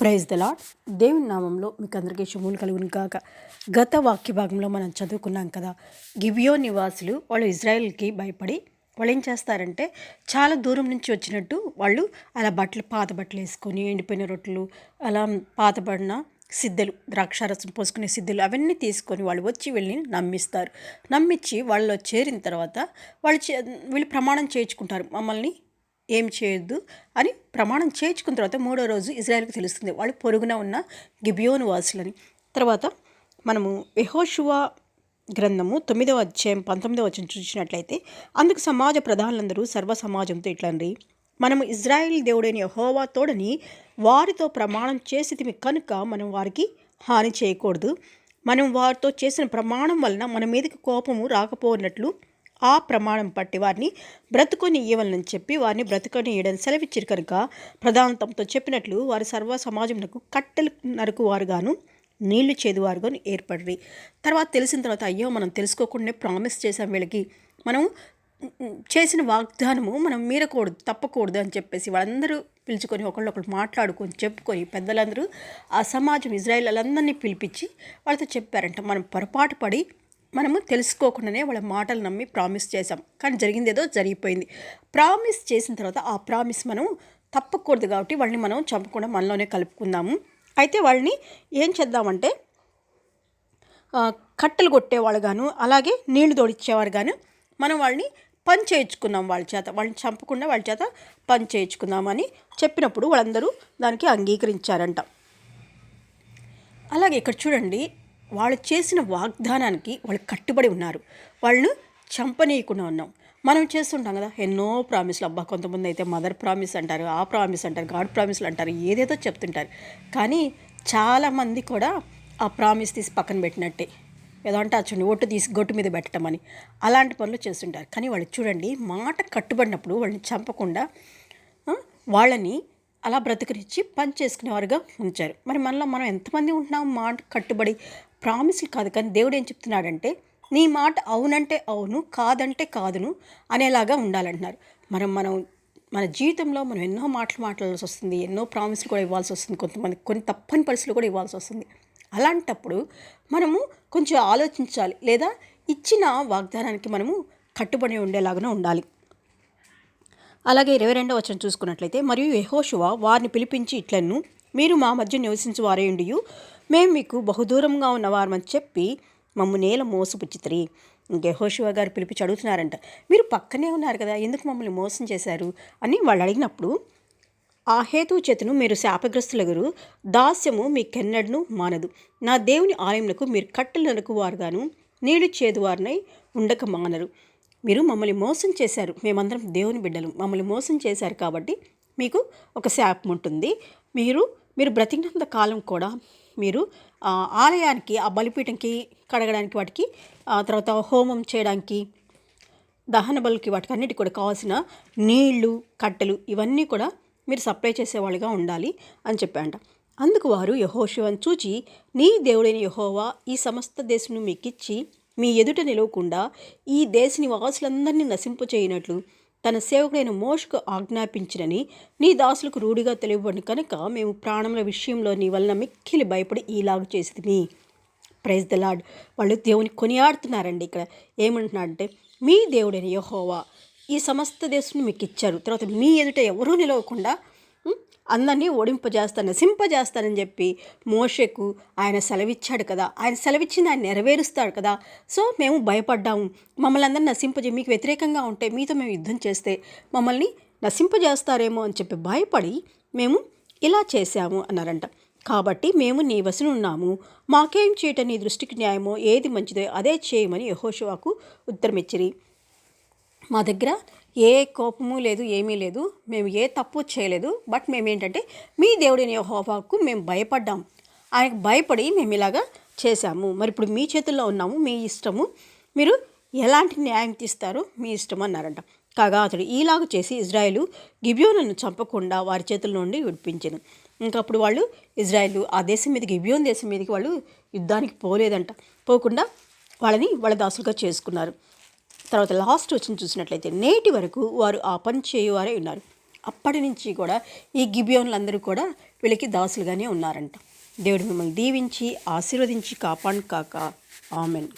Praise the lord దేవుని నామంలో మీకు అందరికీ శుభములు కలుగును కాక గత వాక్య భాగంలో మనం చదువుకున్నాం కదా గిబియో నివాసులు వాళ్ళు ఇజ్రాయెల్కి భయపడి వాళ్ళు ఏం చేస్తారంటే చాలా దూరం నుంచి వచ్చినట్టు వాళ్ళు అలా బట్టలు పాత బట్టలు వేసుకొని ఎండిపోయిన రొట్టెలు అలా పాతబడిన సిద్ధలు ద్రాక్షారసం పోసుకునే సిద్ధులు అవన్నీ తీసుకొని వాళ్ళు వచ్చి వీళ్ళని నమ్మిస్తారు. నమ్మించి వాళ్ళలో చేరిన తర్వాత వాళ్ళు చే- వీళ్ళు ప్రమాణం చేయించుకుంటారు. మమ్మల్ని ఏం చేయొద్దు అని ప్రమాణం చేయించుకున్న తర్వాత మూడో రోజు ఇజ్రాయెల్కి తెలుస్తుంది. వాళ్ళు పొరుగున ఉన్న గిబియోను వాసులని. తర్వాత మనము యహోషువా గ్రంథము తొమ్మిదవ అధ్యాయం పంతొమ్మిదవ వచ్చిన చూసినట్లయితే అందుకు సమాజ ప్రధానులందరూ సర్వ సమాజంతో ఇట్లండి మనము ఇజ్రాయెల్ దేవుడైన యహోవా తోడని వారితో ప్రమాణం చేసి కనుక మనం వారికి హాని చేయకూడదు. మనం వారితో చేసిన ప్రమాణం వలన మన మీదకి కోపము రాకపోనట్లు ఆ ప్రమాణం పట్టి వారిని బ్రతుకొని ఇవ్వాలని చెప్పి వారిని బ్రతుకొని ఇవ్వడం సెలవిచ్చారు కనుక ప్రధానంతంతో చెప్పినట్లు వారి సర్వ సమాజంకు కట్టెలు నరుకువారుగాను నీళ్ళు చేదువారుగాను ఏర్పడ్రి. తర్వాత తెలిసిన తర్వాత అయ్యో మనం తెలుసుకోకుండా ప్రామిస్ చేసాం వీళ్ళకి. మనం చేసిన వాగ్దానము మనం మీరకూడదు తప్పకూడదు అని చెప్పేసి వాళ్ళందరూ పిలుచుకొని ఒకళ్ళొకళ్ళు మాట్లాడుకొని చెప్పుకొని పెద్దలందరూ ఆ సమాజం ఇజ్రాయిల్ వాళ్ళందరినీ పిలిపించి వాళ్ళతో చెప్పారంట. మనం పొరపాటు పడి మనము తెలుసుకోకుండానే వాళ్ళ మాటలు నమ్మి ప్రామిస్ చేసాం కానీ జరిగింది ఏదో జరిగిపోయింది. ప్రామిస్ చేసిన తర్వాత ఆ ప్రామిస్ మనం తప్పకూడదు కాబట్టి వాళ్ళని మనం చంపకుండా మనలోనే కలుపుకుందాము. అయితే వాళ్ళని ఏం చేద్దామంటే కట్టెలు కొట్టేవాళ్ళు గాను అలాగే నీళ్ళు తోడిచ్చేవారు గాను మనం వాళ్ళని పని చేయించుకుందాం వాళ్ళ చేత. వాళ్ళని చంపకుండా వాళ్ళ చేత పని చేయించుకుందామని చెప్పినప్పుడు వాళ్ళందరూ దానికి అంగీకరించారంట. అలాగే ఇక్కడ చూడండి వాళ్ళు చేసిన వాగ్దానానికి వాళ్ళు కట్టుబడి ఉన్నారు. వాళ్ళను చంపనీయకుండా ఉన్నాం. మనం చేస్తుంటాం కదా ఎన్నో ప్రామిస్లు. అబ్బా కొంతమంది అయితే మదర్ ప్రామిస్ అంటారు ఆ ప్రామిస్ అంటారు గాడ్ ప్రామిస్లు అంటారు ఏదేదో చెప్తుంటారు. కానీ చాలామంది కూడా ఆ ప్రామిస్ తీసి పక్కన పెట్టినట్టే. ఏదో అంటే ఆ చూడండి ఒట్టు తీసి గొట్టు మీద పెట్టడం అని అలాంటి పనులు చేస్తుంటారు. కానీ వాళ్ళు చూడండి మాట కట్టుబడినప్పుడు వాళ్ళని చంపకుండా వాళ్ళని అలా బ్రతికరించి పని చేసుకునేవారుగా ఉంచారు. మరి మనలో మనం ఎంతమంది ఉంటున్నాం? మాట కట్టుబడి ప్రామిస్లు కాదు. కానీ దేవుడు ఏం చెప్తున్నాడంటే నీ మాట అవునంటే అవును కాదంటే కాదును అనేలాగా ఉండాలంటున్నారు. మనం మనం మన జీవితంలో మనం ఎన్నో మాటలు మాట్లాడాల్సి వస్తుంది ఎన్నో ప్రామిస్లు కూడా ఇవ్వాల్సి వస్తుంది కొంతమంది కొన్ని తప్పని పరిస్థితులు కూడా ఇవ్వాల్సి వస్తుంది. అలాంటప్పుడు మనము కొంచెం ఆలోచించాలి లేదా ఇచ్చిన వాగ్దానానికి మనము కట్టుబడి ఉండేలాగానే ఉండాలి. అలాగే ఇరవై రెండవ వచనం చూసుకున్నట్లయితే మరియు యెహోషువ వారిని పిలిపించి ఇట్లను మీరు మా మధ్య నివసించు వారేయుండియు మేము మీకు బహుదూరంగా ఉన్నవారమని చెప్పి మమ్ము నేల మోసపుచ్చిత్రి యెహోషువ గారు పిలిపించి అడుగుతున్నారంట మీరు పక్కనే ఉన్నారు కదా ఎందుకు మమ్మల్ని మోసం చేశారు? అని వాళ్ళు అడిగినప్పుడు ఆ హేతు చేతును మీరు శాపగ్రస్తులగురు దాస్యము మీకెన్నడను మానదు. నా దేవుని ఆలయములకు మీరు కట్టెలు వారుగాను నీళ్ళు చేదువారినై ఉండక మానరు. మీరు మమ్మల్ని మోసం చేశారు. మేమందరం దేవుని బిడ్డలు. మమ్మల్ని మోసం చేశారు కాబట్టి మీకు ఒక శాపం ఉంటుంది మీరు మీరు బ్రతికినంత కాలం కూడా మీరు ఆలయానికి ఆ బలిపీఠంకి కడగడానికి వాటికి తర్వాత హోమం చేయడానికి దహన బలుకి వాటికి అన్నిటికి కూడా కావాల్సిన నీళ్ళు కట్టెలు ఇవన్నీ కూడా మీరు సప్లై చేసేవాళ్ళుగా ఉండాలి అని చెప్పారంట అందుకు వారు యహోశివని చూచి నీ దేవుడైన యహోవా ఈ సమస్త దేశం మీకిచ్చి మీ ఎదుట నిలవకుండా ఈ దేశ నివాసులందరినీ నశింపచేయనట్లు తన సేవకుడైన మోషకు ఆజ్ఞాపించినని నీ దాసులకు రూఢిగా తెలియబడి కనుక మేము ప్రాణముల విషయంలో నీ వలన మిక్కిలి భయపడి ఈలాగు చేసింది ప్రైజ్ ద లాడ్ వాళ్ళు దేవుని కొనియాడుతున్నారండి ఇక్కడ. ఏమంటున్నారంటే మీ దేవుడైన యహోవా ఈ సమస్త దేశం మీకు ఇచ్చారు తర్వాత మీ ఎదుట ఎవరూ నిలవకుండా అందరినీ ఓడింపజేస్తాను నశింపజేస్తానని చెప్పి మోషకు ఆయన సెలవిచ్చాడు కదా. ఆయన సెలవిచ్చింది ఆయన నెరవేరుస్తాడు కదా. సో మేము భయపడ్డాము. మమ్మల్ని అందరినీ నశింపజే మీకు వ్యతిరేకంగా ఉంటే మీతో మేము యుద్ధం చేస్తే మమ్మల్ని నశింపజేస్తారేమో అని చెప్పి భయపడి మేము ఇలా చేశాము అన్నారంట. కాబట్టి మేము నీ వశను ఉన్నాము. మాకేం చేయటం నీ దృష్టికి న్యాయమో ఏది మంచిదో అదే చేయమని యహోషువాకు ఉత్తరమిచ్చిరి. మా దగ్గర ఏ కోపము లేదు ఏమీ లేదు. మేము ఏ తప్పు చేయలేదు. బట్ మేము ఏంటంటే మీ దేవుడిని యెహోవాకు మేము భయపడ్డాం. ఆయనకు భయపడి మేము ఇలాగా చేశాము. మరి ఇప్పుడు మీ చేతుల్లో ఉన్నాము మీ ఇష్టము. మీరు ఎలాంటి న్యాయం తీస్తారో మీ ఇష్టం అన్నారంట. కాగా అతడు ఈలాగ చేసి ఇజ్రాయేలు గిబియోనను చంపకుండా వారి చేతుల నుండి విడిపించను. ఇంకప్పుడు వాళ్ళు ఇజ్రాయెల్ ఆ దేశం మీదకి గిబియోన్ దేశం మీదకి వాళ్ళు యుద్ధానికి పోలేదంట. పోకుండా వాళ్ళని వాళ్ళ దాసులుగా చేసుకున్నారు. తర్వాత లాస్ట్ వచ్చిన చూసినట్లయితే నేటి వరకు వారు ఆ పని చేయువారే ఉన్నారు. అప్పటి నుంచి కూడా ఈ గిబియోన్లందరూ కూడా వీళ్ళకి దాసులుగానే ఉన్నారంట. దేవుడు మిమ్మల్ని దీవించి ఆశీర్వదించి కాపాడు కాక. ఆమెన్.